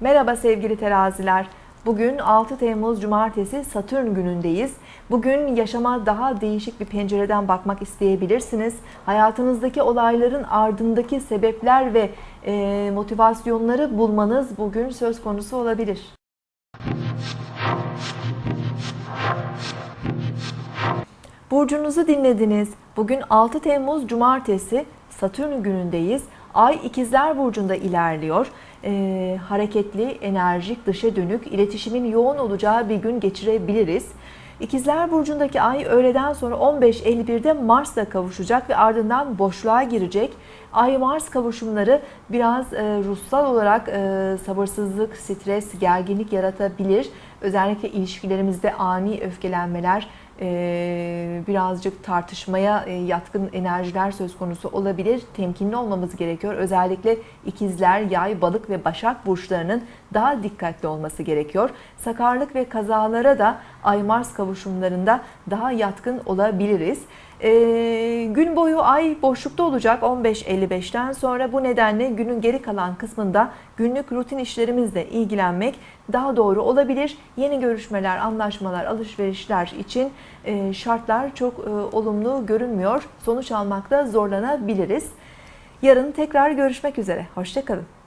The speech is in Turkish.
Merhaba sevgili teraziler. Bugün 6 Temmuz Cumartesi Satürn günündeyiz. Bugün yaşama daha değişik bir pencereden bakmak isteyebilirsiniz. Hayatınızdaki olayların ardındaki sebepler ve motivasyonları bulmanız bugün söz konusu olabilir. Burcunuzu dinlediniz. Bugün 6 Temmuz Cumartesi Satürn günündeyiz. Ay ikizler burcunda ilerliyor. Ee, hareketli, enerjik, dışa dönük, iletişimin yoğun olacağı bir gün geçirebiliriz. İkizler burcundaki ay öğleden sonra 15.51'de Mars'la kavuşacak ve ardından boşluğa girecek. Ay-Mars kavuşumları biraz e, ruhsal olarak e, sabırsızlık, stres, gerginlik yaratabilir. Özellikle ilişkilerimizde ani öfkelenmeler, e, birazcık tartışmaya e, yatkın enerjiler söz konusu olabilir. Temkinli olmamız gerekiyor. Özellikle ikizler, yay, balık ve başak burçlarının daha dikkatli olması gerekiyor. Sakarlık ve kazalara da Ay-Mars kavuşumlarında daha yatkın olabiliriz. Ee, gün boyu ay boşlukta olacak 15.55'ten sonra bu nedenle günün geri kalan kısmında günlük rutin işlerimizle ilgilenmek daha doğru olabilir. Yeni görüşmeler, anlaşmalar, alışverişler için şartlar çok e, olumlu görünmüyor. Sonuç almakta zorlanabiliriz. Yarın tekrar görüşmek üzere. Hoşçakalın.